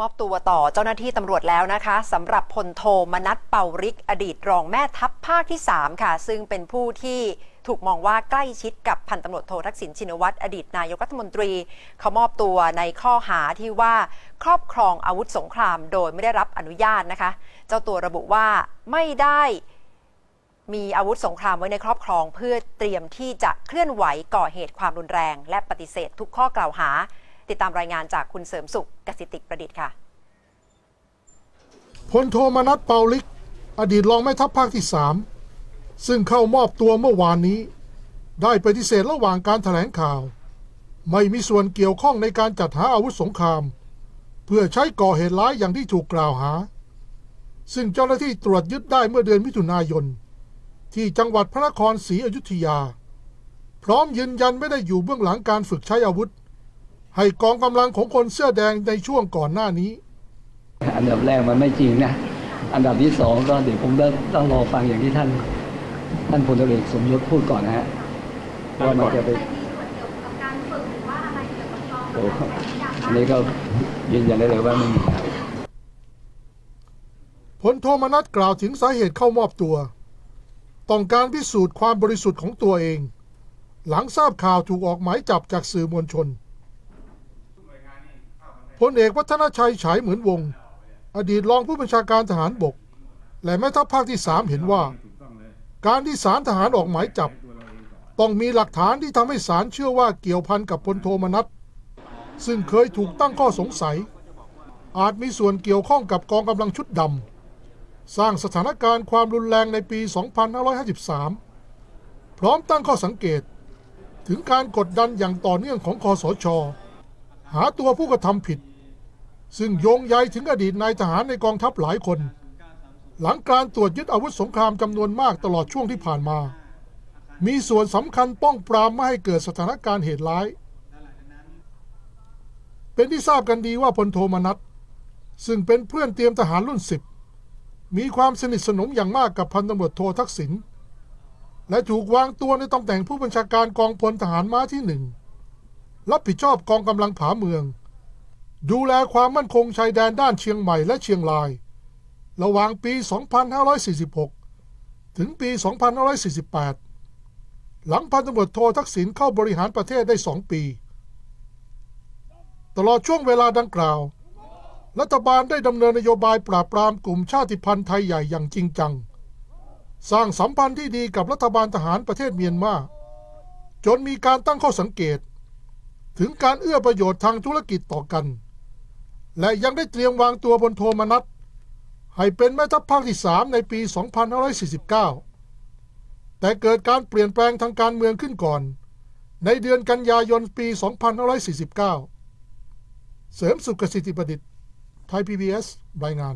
มอบตัวต่อเจ้าหน้าที่ตำรวจแล้วนะคะสำหรับพลโทมนัทเป่าริก อดีตรองแม่ทัพภาคที่ 3 ค่ะ ซึ่งเป็นผู้ที่ถูกมองว่าใกล้ชิดกับพันตำรวจโททักษิณชินวัตรอดีตนายกรัฐมนตรี เขามอบตัวในข้อหาที่ว่าครอบครองอาวุธสงครามโดยไม่ได้รับอนุญาตนะคะ เจ้าตัวระบุว่าไม่ได้มีอาวุธสงครามไว้ในครอบครอง เพื่อเตรียมที่จะเคลื่อนไหวก่อเหตุความรุนแรง และปฏิเสธทุกข้อกล่าวหา ติดตามรายงานจากคุณเสริมสุขกสิติประดิษฐ์ค่ะพลโทมนัสเปาลิก อดีตรองแม่ทัพภาคที่สามซึ่งเข้ามอบตัวเมื่อวานนี้ ได้ปฏิเสธระหว่างการถแถลงข่าว ไม่มีส่วนเกี่ยวข้องในการจัดหาอาวุธสงคราม เพื่อใช้ก่อเหตุร้ายอย่างที่ถูกกล่าวหา ซึ่งเจ้าหน้าที่ตรวจยึดได้เมื่อเดือนมิถุนายน ที่จังหวัดพระนครศรีอยุธยา พร้อมยืนยันไม่ได้อยู่เบื้องหลังการฝึกใช้อาวุธ ให้กองกำลังของคนเสื้อแดงในช่วงก่อนหน้านี้ อันดับแรกมันไม่จริงนะ อันดับที่สองก็เดี๋ยวผมต้องต้องรอฟังอย่างที่ท่าน ท่านพลตำรวจเอกสมยศพูดก่อนนะฮะว่ามันจะไปโอ้อันนี้ก็ยืนยันได้เลยว่าไม่มีครับพลโทมนัสกล่าวถึงสาเหตุเข้ามอบตัว ต้องการพิสูจน์ความบริสุทธิ์ของตัวเอง หลังทราบข่าวถูกออกหมายจับจากสื่อมวลชน พลเอกวัฒนชัยฉายเหมือนวง อดีตรองผู้บัญชาการทหารบก และแม่ทัพภาคที่สามเห็นว่า การที่ศาลทหารออกหมายจับ ต้องมีหลักฐานที่ทำให้ศาลเชื่อว่าเกี่ยวพันกับพลโทมนัสซึ่งเคยถูกตั้งข้อสงสัย อาจมีส่วนเกี่ยวข้องกับกองกำลังชุดดำสร้างสถานการณ์ความรุนแรงในปี 2553 พร้อมตั้งข้อสังเกตถึงการกดดันอย่างต่อเนื่องของคอสช หาตัวผู้กระทำผิด ซึ่งโยงใยถึงอดีตนายทหารในกองทัพหลายคน หลังการตรวจยึดอาวุธสงครามจำนวนมากตลอดช่วงที่ผ่านมา มีส่วนสำคัญป้องปรามไม่ให้เกิดสถานการณ์เหตุร้าย เป็นที่ทราบกันดีว่าพลโทมนัสซึ่งเป็นเพื่อนเตรียมทหารรุ่นสิบมีความสนิทสนมอย่างมากกับพันตำรวจโททักษิณและถูกวางตัวในตำแหน่งผู้บัญชาการกองพลทหารม้าที่หนึ่ง รับผิดชอบกองกำลังผาเมือง ดูแลความมั่นคงชายแดนด้านเชียงใหม่และเชียงราย ระหว่างปี 2546 ถึงปี 2548 หลังพันตำรวจโททักษิณเข้าบริหารประเทศได้สองปี ตลอดช่วงเวลาดังกล่าว รัฐบาลได้ดำเนินนโยบายปราบปรามกลุ่มชาติพันธุ์ไทยใหญ่อย่างจริงจัง สร้างสัมพันธ์ที่ดีกับรัฐบาลทหารประเทศเมียนมาจนมีการตั้งข้อสังเกต ถึงการเอื้อประโยชน์ทางธุรกิจต่อกัน และยังได้เตรียมวางตัวบนโทมนัสให้เป็นแม่ทัพภาคที่ 3 ในปี 2549 แต่เกิดการเปลี่ยนแปลงทางการเมืองขึ้นก่อน ในเดือนกันยายนปี 2549 เสริมสุขสิทธิประดิษฐ์ไทย PBS รายงาน